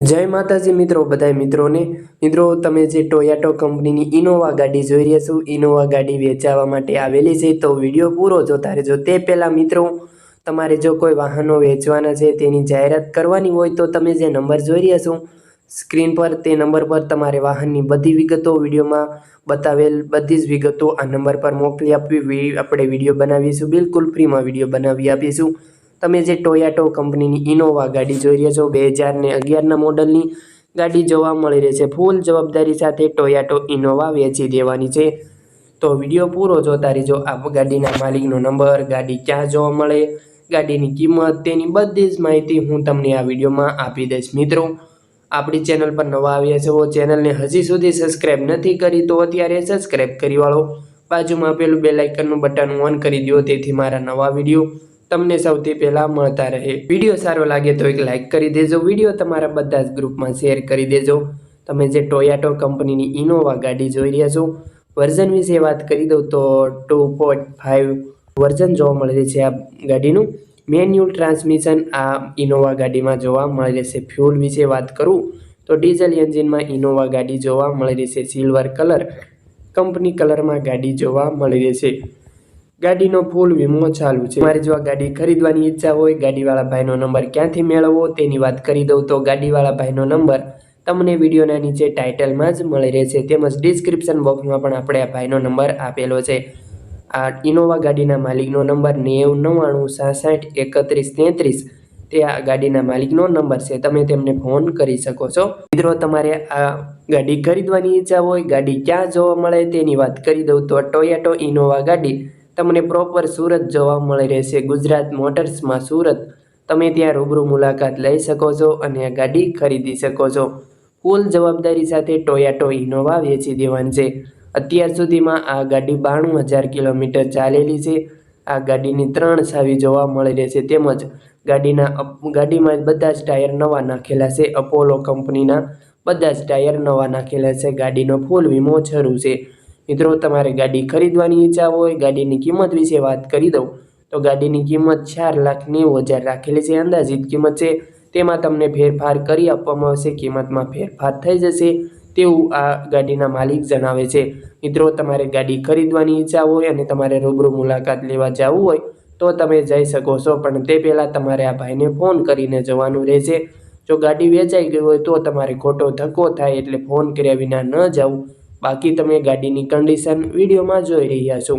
જય માતાજી મિત્રો, બધાય મિત્રોને. મિત્રો, તમે જે ટોયાટો કંપનીની ઇનોવા ગાડી જોઈ રહ્યા છો, ઇનોવા ગાડી વેચાવા માટે આવેલી છે, તો વીડિયો પૂરો જોતા રહેજો. તે પહેલાં મિત્રો, તમારે જો કોઈ વાહનો વેચવાના છે, તેની જાહેરાત કરવાની હોય, તો તમે જે નંબર જોઈ રહ્યા છો, સ્ક્રીન પર, તે નંબર પર તમારે વાહનની બધી વિગતો વિડીયોમાં બતાવેલ બધી જ વિગતો આ નંબર પર મોકલી આપવી. આપણે વીડિયો બનાવીશું, બિલકુલ ફ્રીમાં વીડિયો બનાવી આપીશું. તમે જે ટોયાટો કંપનીની ઇનોવા ગાડી જોઈ રહ્યા છો, બે હજાર ને અગિયારના મોડલની ગાડી જોવા મળી રહી છે. ફૂલ જવાબદારી સાથે ટોયાટો ઇનોવા વેચી દેવાની છે. તો વીડિયો પૂરો જોતા રહેજો. આ ગાડીના માલિકનો નંબર, ગાડી ક્યાં જોવા મળે, ગાડીની કિંમત, તેની બધી જ માહિતી હું તમને આ વિડીયોમાં આપી દઈશ. મિત્રો, આપણી ચેનલ પર નવા આવ્યા છો, ચેનલને હજી સુધી સબસ્ક્રાઈબ નથી કરી, તો અત્યારે સબસ્ક્રાઈબ કરી વાળો. બાજુમાં આપેલું બે લાઇકનનું બટન ઓન કરી દો તેથી મારા નવા વીડિયો તમને સૌથી પહેલાં મળતા રહે. વીડિયો સારો લાગે તો એક લાઇક કરી દેજો. વીડિયો તમારા બધા જ ગ્રુપમાં શેર કરી દેજો. તમે જે ટોયાટો કંપનીની ઇનોવા ગાડી જોઈ રહ્યા છો, વર્ઝન વિશે વાત કરી દઉં તો ટુ પોઈન્ટ ફાઇવ વર્ઝન જોવા મળે છે આ ગાડીનું. મેન્યુઅલ ટ્રાન્સમિશન આ ઇનોવા ગાડીમાં જોવા મળે રહેશે ફ્યુલ વિશે વાત કરું તો ડીઝલ એન્જિનમાં ઇનોવા ગાડી જોવા મળી રહેશે સિલ્વર કલર, કંપની કલરમાં ગાડી જોવા મળી રહેશે ગાડીનો ફૂલ વીમો ચાલુ છે. તમારે જો આ ગાડી ખરીદવાની ઈચ્છા હોય, ગાડીવાળા ભાઈનો નંબર ક્યાંથી મેળવવો તેની વાત કરી દઉં તો ગાડીવાળા ભાઈનો નંબર તમને વિડીયોના નીચે ટાઇટલમાં જ મળી રહેશે. તેમજ ડિસ્ક્રિપ્શન બોક્સમાં પણ આપણે આ ભાઈનો નંબર આપેલો છે. આ ઇનોવા ગાડીના માલિકનો નંબર નેવું નવ્વાણું સાસઠ એકત્રીસ તેત્રીસ તે આ ગાડીના માલિકનો નંબર છે. તમે તેમને ફોન કરી શકો છો. મિત્રો, તમારે આ ગાડી ખરીદવાની ઈચ્છા હોય, ગાડી ક્યાં જોવા મળે તેની વાત કરી દઉં તો ટોયાટો ઇનોવા ગાડી તમને પ્રોપર સુરત જોવા મળી રહેશે. ગુજરાત મોટર્સમાં સુરત, તમે ત્યાં રૂબરૂ મુલાકાત લઈ શકો છો અને આ ગાડી ખરીદી શકો છો. ફૂલ જવાબદારી સાથે ટોયાટો ઇનોવા વેચી દેવાની છે. અત્યાર સુધીમાં આ ગાડી બાણું હજાર કિલોમીટર ચાલેલી છે. આ ગાડીની ત્રણ સાવી જોવા મળી રહેશે. તેમજ ગાડીના ગાડીમાં બધા જ ટાયર નવા નાખેલા છે. અપોલો કંપનીના બધા જ ટાયર નવા નાખેલા છે. ગાડીનો ફૂલ વીમો શરૂ છે. મિત્રો, તમારે ગાડી ખરીદવાની ઈચ્છા હોય, ગાડીની કિંમત વિશે વાત કરી દઉં, તો ગાડીની કિંમત ચાર લાખ નેવું હજાર રાખેલી છે. અંદાજિત કિંમત છે, તેમાં તમને ફેરફાર કરી આપવામાં આવશે, કિંમતમાં ફેરફાર થઈ જશે તેવું આ ગાડીના માલિક જણાવે છે. મિત્રો, તમારે ગાડી ખરીદવાની ઈચ્છા હોય અને તમારે રૂબરૂ મુલાકાત લેવા જવું હોય, તો તમે જઈ શકો છો, પણ તે પહેલાં તમારે આ ભાઈને ફોન કરીને જવાનું રહેશે. જો ગાડી વેચાઈ ગઈ હોય તો તમારે ખોટો ધક્કો થાય એટલે ફોન કર્યા વિના ન જવું. બાકી તમે ગાડીની કન્ડિશન વિડીયોમાં જોઈ રહ્યા છો.